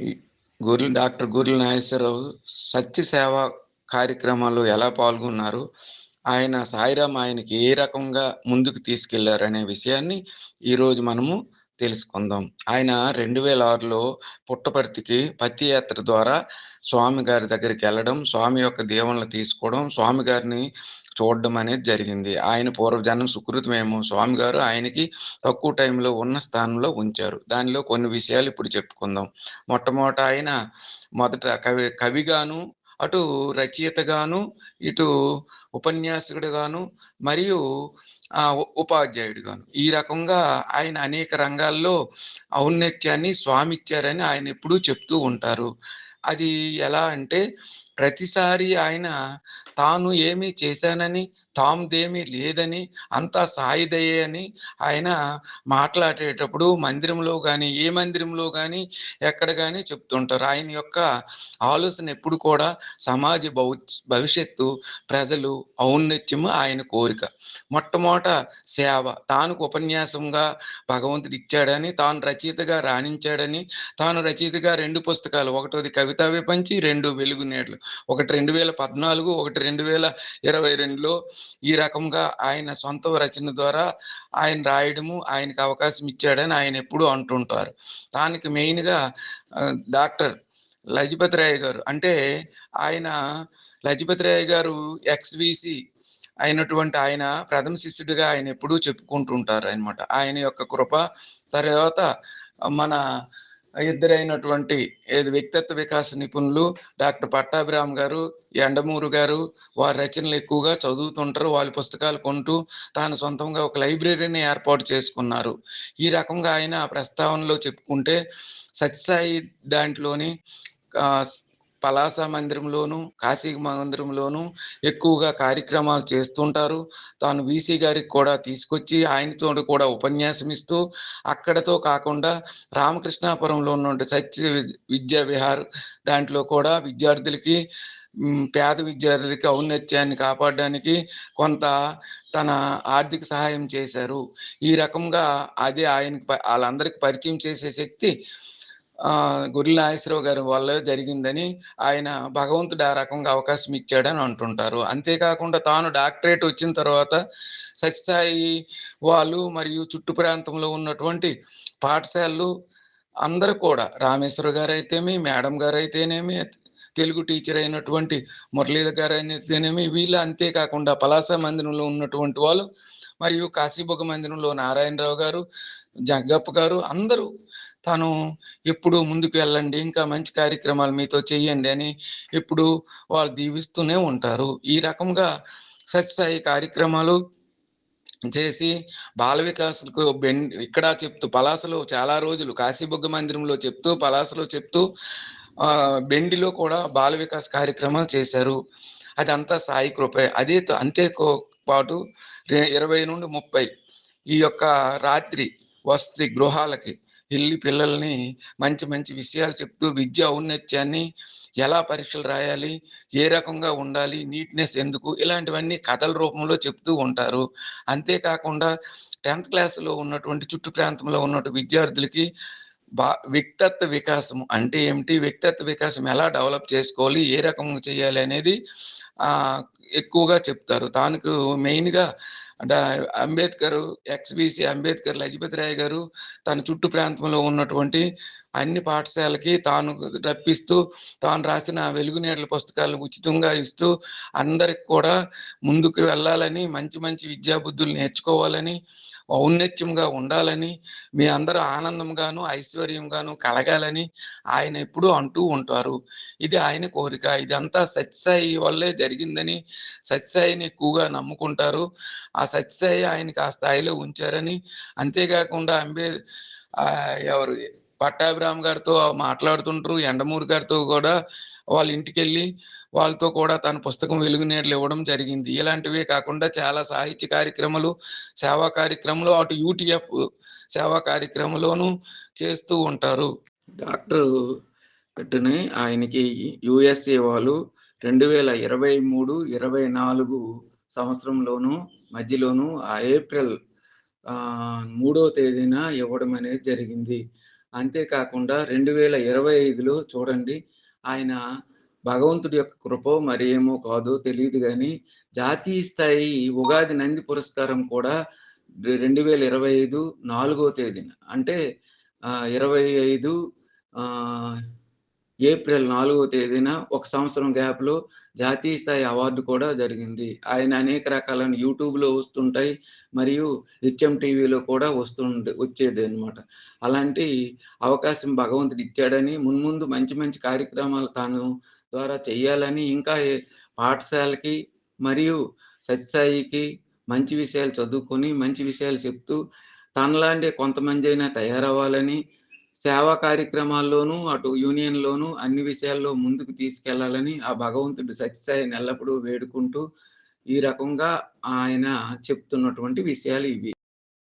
ఈ డాక్టర్ గొర్రెల నాగేశ్వరరావు సత్య సేవ కార్యక్రమాల్లో ఎలా పాల్గొన్నారు? ఆయన సాయిరామ్ ఆయనకి ఏ రకంగా ముందుకు తీసుకెళ్ళారు అనే విషయాన్ని ఈరోజు మనము తెలుసుకుందాం. ఆయన రెండు వేల ఆరులో పుట్టపర్తికి పత్తి యాత్ర ద్వారా స్వామి గారి దగ్గరికి వెళ్ళడం స్వామి యొక్క దీవెనలు తీసుకోవడం స్వామి గారిని చూడడం అనేది జరిగింది. ఆయన పూర్వజన్మ సుకృతమేమో స్వామి గారు ఆయనకి తక్కువ టైంలో ఉన్న స్థానంలో ఉంచారు. దానిలో కొన్ని విషయాలు ఇప్పుడు చెప్పుకుందాం. మొట్టమొదట ఆయన మొదట కవి కవిగాను అటు రచయితగాను ఇటు ఉపన్యాసకుడుగాను మరియు ఉపాధ్యాయుడుగాను. ఈ రకంగా ఆయన అనేక రంగాల్లో ఔన్నత్యాన్ని స్వామి ఇచ్చారని ఆయన ఎప్పుడూ చెప్తూ ఉంటారు. అది ఎలా అంటే ప్రతిసారి ఆయన తాను ఏమీ చేశానని తాముదేమీ లేదని అంతా సాయిదయే అని ఆయన మాట్లాడేటప్పుడు మందిరంలో కానీ ఏ మందిరంలో కానీ ఎక్కడ కానీ చెప్తుంటారు. ఆయన యొక్క ఆలోచన ఎప్పుడు కూడా సమాజ భౌ భవిష్యత్తు ప్రజలు ఔన్నత్యము ఆయన కోరిక. మొట్టమొదట సేవ. తానుకు ఉపన్యాసంగా భగవంతుడు ఇచ్చాడని తాను రచయితగా రాణించాడని తాను రచయితగా రెండు పుస్తకాలు ఒకటోది కవితా విపంచి రెండు వెలుగునేట్లు ఒకటి రెండు వేల పద్నాలుగు ఒకటి రెండు వేల ఇరవై రెండులో ఈ రకంగా ఆయన సొంత రచన ద్వారా ఆయన రాయడము ఆయనకు అవకాశం ఇచ్చాడని ఆయన ఎప్పుడూ అంటుంటారు. దానికి మెయిన్గా డాక్టర్ లజపతి రాయ్ గారు అంటే ఆయన లజపతి రాయ్ గారు ఎక్స్విసి అయినటువంటి ఆయన ప్రథమ శిష్యుడిగా ఆయన ఎప్పుడూ చెప్పుకుంటుంటారు అనమాట ఆయన యొక్క కృప తర్వాత మన ఇద్దరైనటువంటి వ్యక్తిత్వ వికాస నిపుణులు డాక్టర్ పట్టాభిరామ్ గారు ఎండమూరు గారు వారి రచనలు ఎక్కువగా చదువుతుంటారు వాళ్ళ పుస్తకాలు కొంటూ తాను సొంతంగా ఒక లైబ్రరీని ఏర్పాటు చేసుకున్నారు. ఈ రకంగా ఆయన ప్రస్తావనలో చెప్పుకుంటే సత్యసాయి దాంట్లోని పలాస మందిరంలోను కాశీ మందిరంలోను ఎక్కువగా కార్యక్రమాలు చేస్తుంటారు. తాను వీసీ గారికి కూడా తీసుకొచ్చి ఆయనతో కూడా ఉపన్యాసం ఇస్తూ అక్కడతో కాకుండా రామకృష్ణాపురంలో ఉన్న సత్య విద్యా విహార్ దాంట్లో కూడా విద్యార్థులకి పేద విద్యార్థులకి ఔన్నత్యాన్ని కాపాడడానికి కొంత తన ఆర్థిక సహాయం చేశారు. ఈ రకంగా అదే ఆయనకి వాళ్ళందరికీ పరిచయం చేసే శక్తి ఆ గురి నాగేశ్వరరావు గారి వల్ల జరిగిందని ఆయన భగవంతుడు ఆ రకంగా అవకాశం ఇచ్చాడని అంటుంటారు. అంతేకాకుండా తాను డాక్టరేట్ వచ్చిన తర్వాత సత్యసాయి వాళ్ళు మరియు చుట్టు ప్రాంతంలో ఉన్నటువంటి పాఠశాలలు అందరూ కూడా రామేశ్వర గారు అయితేమి మేడం గారు అయితేనేమి తెలుగు టీచర్ అయినటువంటి మురళీధర్ గారు అయితేనేమి వీళ్ళు అంతేకాకుండా పలాస మందిరంలో ఉన్నటువంటి వాళ్ళు మరియు కాశీబొగ్గ మందిరంలో నారాయణరావు గారు జగ్గప్ప గారు అందరూ తను ఎప్పుడు ముందుకు వెళ్ళండి ఇంకా మంచి కార్యక్రమాలు మీతో చెయ్యండి అని ఎప్పుడు వాళ్ళు దీవిస్తూనే ఉంటారు. ఈ రకంగా సత్యసాయి కార్యక్రమాలు చేసి బాల వికాస్కు బెన్ ఇక్కడ చెప్తూ పలాసలో చాలా రోజులు కాశీబొగ్గ మందిరంలో చెప్తూ పలాసలో చెప్తూ బెండిలో కూడా బాల వికాస్ కార్యక్రమాలు చేశారు. అదంతా సాయి కృపే. అదే అంతే పాటు ఇరవై నుండి ముప్పై ఈ యొక్క రాత్రి వస్తి గృహాలకి వెళ్ళి పిల్లల్ని మంచి మంచి విషయాలు చెప్తూ విద్య ఔన్నత్యాన్ని ఎలా పరీక్షలు రాయాలి ఏ రకంగా ఉండాలి నీట్నెస్ ఎందుకు ఇలాంటివన్నీ కథల రూపంలో చెప్తూ ఉంటారు. అంతేకాకుండా టెన్త్ క్లాస్లో ఉన్నటువంటి చుట్టు ప్రాంతంలో ఉన్నటువంటి విద్యార్థులకి బా వ్యక్తిత్వ వికాసం అంటే ఏమిటి? వ్యక్తిత్వ వికాసం ఎలా డెవలప్ చేసుకోవాలి? ఏ రకంగా చేయాలి అనేది ఎక్కువగా చెప్తారు. తానుకు మెయిన్గా అంటే అంబేద్కర్ ఎక్స్బీసీ అంబేద్కర్ లజపతి రాయ్ గారు తన చుట్టు ప్రాంతంలో ఉన్నటువంటి అన్ని పాఠశాలకి తాను రప్పిస్తూ తాను రాసిన వెలుగునీడల పుస్తకాలు ఉచితంగా ఇస్తూ అందరికి కూడా ముందుకు వెళ్ళాలని మంచి మంచి విద్యాబుద్ధులు నేర్చుకోవాలని ఔన్నత్యంగా ఉండాలని మీ అందరూ ఆనందంగాను ఐశ్వర్యంగాను కలగాలని ఆయన ఎప్పుడూ అంటూ ఉంటారు. ఇది ఆయన కోరిక. ఇదంతా సత్యసాయి వల్లే జరిగిందని సత్యసాయిని ఎక్కువగా నమ్ముకుంటారు. ఆ సత్యసాయి ఆయనకి ఆ స్థాయిలో ఉంచారని అంతేకాకుండా అంబే ఎవరు? పట్టాభిరామ్ గారితో మాట్లాడుతుంటారు ఎండమూరి గారితో కూడా వాళ్ళ ఇంటికి వెళ్ళి వాళ్ళతో కూడా తన పుస్తకం వెలుగు ఇవ్వడం జరిగింది. ఇలాంటివే కాకుండా చాలా సాహిత్య కార్యక్రమాలు సేవా కార్యక్రమాలు అటు యూటీఎఫ్ సేవా కార్యక్రమంలోనూ చేస్తూ ఉంటారు. డాక్టర్ పెట్టిన ఆయనకి యుఎస్ఏ వాళ్ళు రెండు వేల ఇరవై మూడు ఇరవై నాలుగు సంవత్సరంలోను మధ్యలోను ఆ ఏప్రిల్ మూడో తేదీన ఇవ్వడం అనేది జరిగింది. అంతేకాకుండా 2025లో చూడండి ఆయన భగవంతుడి యొక్క కృపో మరేమో కాదో తెలియదు కానీ జాతీయ స్థాయి ఉగాది నంది పురస్కారం కూడా 2025 నాలుగో తేదీన. అంటే ఇరవై ఐదు ఏప్రిల్ నాలుగో తేదీన ఒక సంవత్సరం గ్యాప్‌లో జాతీయ స్థాయి అవార్డు కూడా జరిగింది. ఆయన అనేక రకాలైన యూట్యూబ్‌లో వస్తుంటాయి. మరియు హెచ్ఎం టీవీలో కూడా వస్తుండే వచ్చేదనమాట. అలాంటి అవకాశం భగవంతుడు ఇచ్చాడని మున్ముందు మంచి మంచి కార్యక్రమాలు తాను ద్వారా చేయాలని ఇంకా పాఠశాలకి మరియు సత్సాయికి మంచి విషయాలు చదువుకొని, మంచి విషయాలు చెప్తూ తనలాంటి అయినా తయారవ్వాలని, సేవా కార్యక్రమాల్లోనూ, అటు యూనియన్‌లోనూ అన్ని విషయాల్లో ముందుకు తీసుకెళ్ళాలని ఆ భగవంతుడు సత్యసాయిని ఎల్లప్పుడూ వేడుకుంటూ, ఈ రకంగా ఆయన చెప్తున్నటువంటి విషయాలు ఇవి.